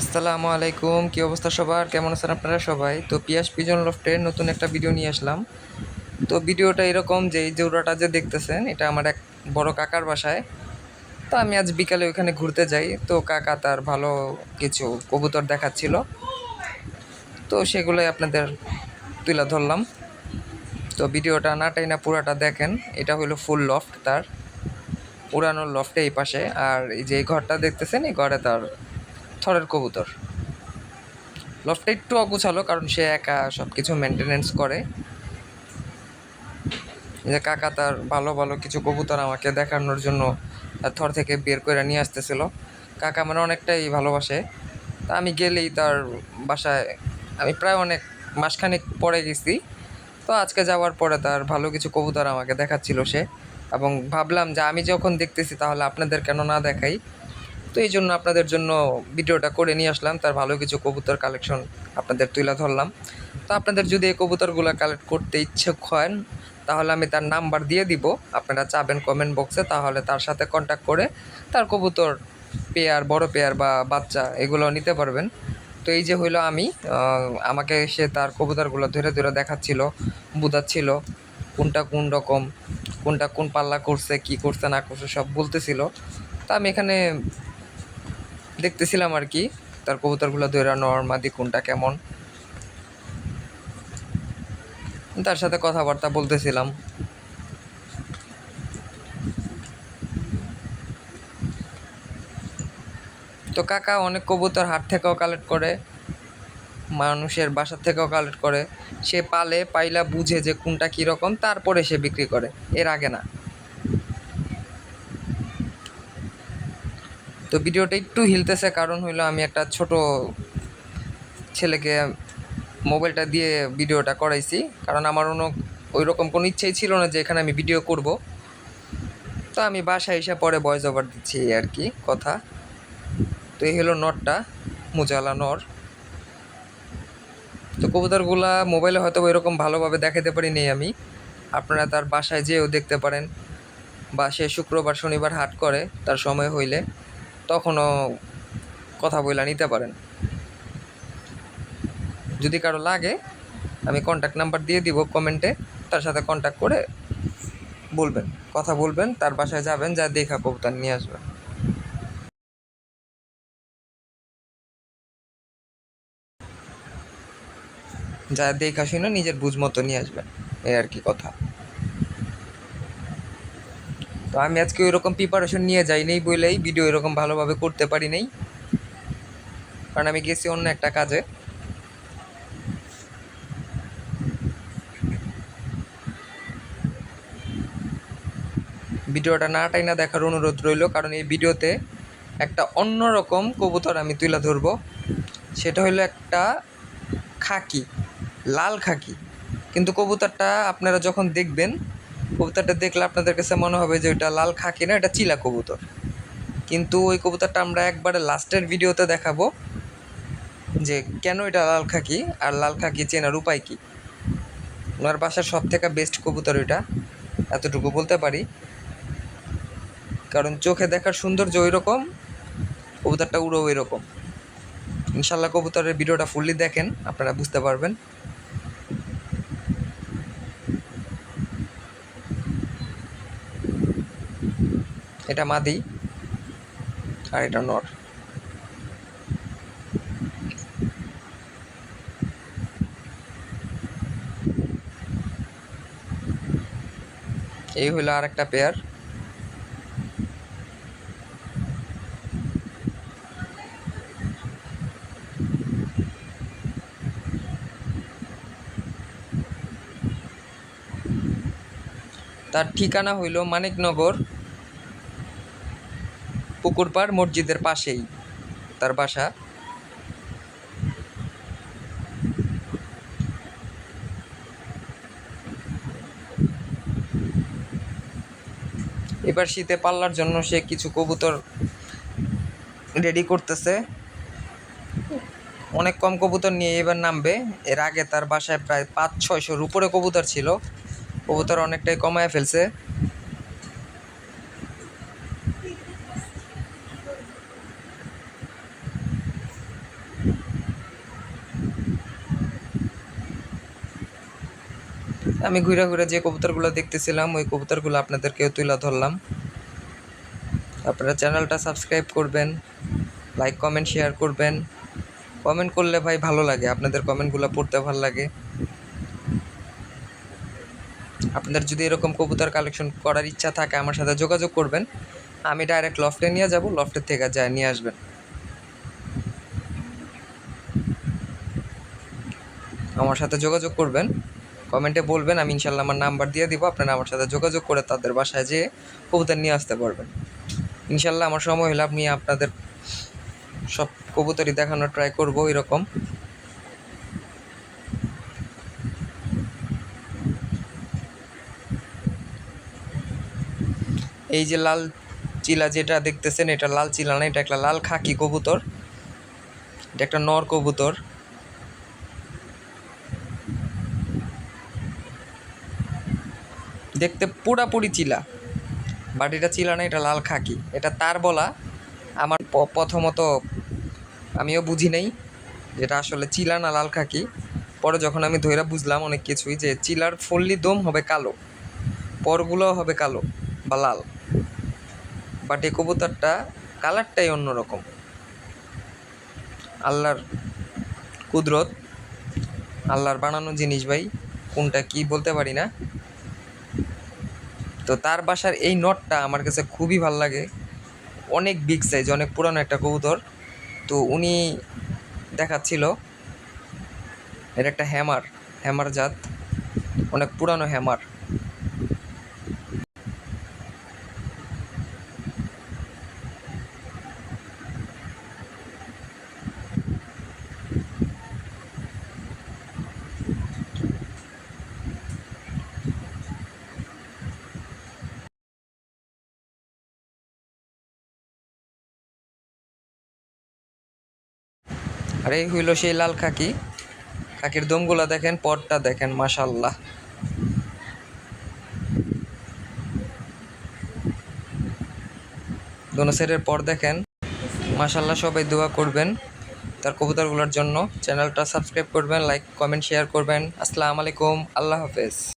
আসসালামু আলাইকুম, কী অবস্থা সবার? কেমন আছেন আপনারা সবাই? তো পিয়াস পিজন লফটের নতুন একটা ভিডিও নিয়ে আসলাম। তো ভিডিওটা এরকম যে, এই জোড়াটা যে দেখতেছেন, এটা আমার এক বড় কাকার বাসায়। তো আমি আজ বিকালে ওইখানে ঘুরতে যাই। তো কাকা তার ভালো কিছু কবুতর দেখাচ্ছিল। তো সেগুলোই আপনাদের তুলে ধরলাম। তো ভিডিওটা নাটাই না পুরাটা দেখেন। এটা হলো ফুল লফট তার। পুরানো লফটে এই পাশে। আর এই যে ঘরটা দেখতেছেন, এই ঘরে তার থরের কবুতর। লফটটা একটু অগুছালো, কারণ সে একা সব কিছু মেনটেনেন্স করে যে কাকা তার ভালো ভালো কিছু কবুতর আমাকে দেখানোর জন্য থর থেকে বের করে নিয়ে আসতেছিল। কাকা মানে অনেকটাই ভালোবাসে। তা আমি গেলেই তার বাসায়, আমি প্রায় অনেক, মাসখানেক পরে গেছি। তো আজকে যাওয়ার পরে তার ভালো কিছু কবুতর আমাকে দেখাচ্ছিল সে। এবং ভাবলাম যে আমি যখন দেখতেছি তাহলে আপনাদের কেন না দেখাই? তো এই জন্য আপনাদের জন্য ভিডিওটা করে নিয়ে আসলাম। তার ভালো কিছু কবুতর কালেকশন আপনাদের তুলে ধরলাম। তো আপনাদের যদি এই কবুতরগুলো কালেক্ট করতে ইচ্ছুক হন, তাহলে আমি তার নাম্বার দিয়ে দিব। আপনারা চাবেন কমেন্ট বক্সে তাহলে তার সাথে কন্ট্যাক্ট করে তার কবুতর পেয়ার বড় পেয়ার বা বাচ্চা এগুলো নিতে পারবেন। তো এই যে হইল আমি আমাকে সে তার কবুতরগুলো ধরে ধরে দেখাচ্ছিল, বুঝাচ্ছিল, কোনটা কোন রকম, কোনটা কোন পাল্লা করছে, কি করছে, না করছে, সব বলতেছিল। তা আমি এখানে দেখতেছিলাম আর কি, তার কবুতরগুলো ধরে নর্মাদি কোনটা কেমন। তার সাথে কথাবার্তা বলতেছিলাম। তো কাকা অনেক কবুতর হাট থেকেও কালেক্ট করে, মানুষের বাসা থেকেও কালেক্ট করে। সে পালে, পাইলা, বুঝে যে কোনটা কীরকম, তারপরে সে বিক্রি করে, এর আগে না। তো ভিডিওটা একটু হিলতেছে, কারণ হইল আমি একটা ছোট ছেলেকে মোবাইলটা দিয়ে ভিডিওটা করাইছি। কারণ আমার অন্য ওই রকম কোনো ইচ্ছেই ছিল না যে এখানে আমি ভিডিও করব। তো আমি বাসায় এসে পরে ভয়েস ওভার দিচ্ছি আর কি কথা। তো এই হলো নটটা, মুজালা নর। তো কবুতরগুলা মোবাইলে হয়তো এরকম ভালোভাবে দেখাতে পারি নেই আমি। আপনারা তার বাসায় যেয়েও দেখতে পারেন। বা সে শুক্রবার, শনিবার হাট করে, তার সময় হইলে। তখনও কথা বইলা নিতে পারেন। যদি কারও লাগে, আমি কন্ট্যাক্ট নাম্বার দিয়ে দিব কমেন্টে তার সাথে কন্ট্যাক্ট করে বলবেন, কথা বলবেন, তার বাসায় যাবেন, যা দেখা কবুতর নিয়ে আসবেন। যা দেখা শুনে নিজের বুঝ মতো নিয়ে আসবেন, এই আর কি কথা। তো আমি আজকে ওইরকম প্রিপারেশন নিয়ে যাই নেই বলেই ভিডিও এরকম ভালোভাবে করতে পারি নাই। কারণ আমি গেছি অন্য একটা কাজে। ভিডিওটা না টাইনা দেখার অনুরোধ রইল, কারণ এই ভিডিওতে একটা অন্যরকম কবুতর আমি তুলে ধরবো। সেটা হলো একটা খাকি, লাল খাকি। কিন্তু কবুতরটা আপনারা যখন দেখবেন কবুতরটা দেখলে আপনাদের কাছে মনে হবে যে ওইটা লাল খাকি না এটা চিলা কবুতর। কিন্তু ওই কবুতরটা আমরা একবারে লাস্টের ভিডিওতে দেখাবো যে কেন এটা লাল খাকি আর লাল খাকি চেনার উপায় কী। ওনার বাসার সব থেকে বেস্ট কবুতর ওইটা এতটুকু বলতে পারি। কারণ চোখে দেখার সৌন্দর্য ওই রকম কবুতরটা উড়ো ওই রকম ইনশাল্লাহ কবুতরের ভিডিওটা ফুললি দেখেন, আপনারা বুঝতে পারবেন। এটা মাদি আর এটা নর। এই হলো আর একটা পেয়ার তার ঠিকানা হইল মানিকনগর। পুকুরপাড় মসজিদের পাশেই। তার বাসা। এবার শীতে পাল্লার জন্য সে কিছু কবুতর রেডি করতেছে। অনেক কম কবুতর নিয়ে এবার নামবে। এর আগে তার বাসায় প্রায় পাঁচ ছয়শোর উপরে কবুতর ছিল। কবুতর অনেকটাই কমায় ফেলছে। আমি ঘুরে ঘুরে যে কবুতরগুলো দেখতেছিলাম, ওই কবুতরগুলো আপনাদেরকেও তুলে ধরলাম। আপনারা চ্যানেলটা সাবস্ক্রাইব করবেন, লাইক, কমেন্ট, শেয়ার করবেন। কমেন্ট করলে ভাই ভালো লাগে, আপনাদের কমেন্টগুলো পড়তে ভালো লাগে। আপনাদের যদি এরকম কবুতর কালেকশন করার ইচ্ছা থাকে, আমার সাথে যোগাযোগ করবেন। আমি ডাইরেক্ট লফটে নিয়ে যাব লফটের থেকে যায়, নিয়ে আসবেন। আমার সাথে যোগাযোগ করবেন। কমেন্টে বলবেন, আমি ইনশাল্লাহ আমার নাম্বার দিয়ে দিব, আপনারা আমার সাথে যোগাযোগ করে তাদের বাসায় যেয়ে কবুতর নিয়ে আসতে পারবেন। ইনশাল্লাহ আমার সময় হলে আপনি আপনাদের সব কবুতরই দেখানোর ট্রাই করব এরকম। এই যে লাল চিলা যেটা দেখতেছেন, এটা লাল চিলা না, এটা একটা লাল খাকি কবুতর। এটা একটা নর কবুতর। দেখতে পুরাপুরি চিলা। বাট এটা চিলা না, এটা লাল খাকি। এটা তার বলা। আমার প্রথমত আমিও বুঝি নাই যেটা আসলে চিলা না লাল খাকি। পরে যখন আমি ধৈরা বুঝলাম অনেক কিছুই যে চিলার ফুললি দম হবে কালো। পরগুলো হবে কালো বা লাল। বাট এই কবুতরটা কালারটাই অন্যরকম। আল্লাহর কুদরত, আল্লাহর বানানো জিনিস ভাই, কোনটা কি বলতে পারি না। তো তার বাসার এই নটটা আমার কাছে খুবই ভালো লাগে। অনেক বিগ সাইজ অনেক পুরানো একটা কবুতর। তো উনি দেখাচ্ছিল। এটা একটা হ্যামার হ্যামার জাত। অনেক পুরানো হ্যামার আর এই হইল সেই লাল খাকি। খাকির দমগুলা দেখেন পরটা দেখেন মাশাল্লাহ দোনো সাইডের পর দেখেন মাশাল্লাহ সবাই দোয়া করবেন তার কবুতরগুলোর জন্য। চ্যানেলটা সাবস্ক্রাইব করবেন, লাইক, কমেন্ট, শেয়ার করবেন। আসসালামু আলাইকুম, আল্লাহ হাফেজ।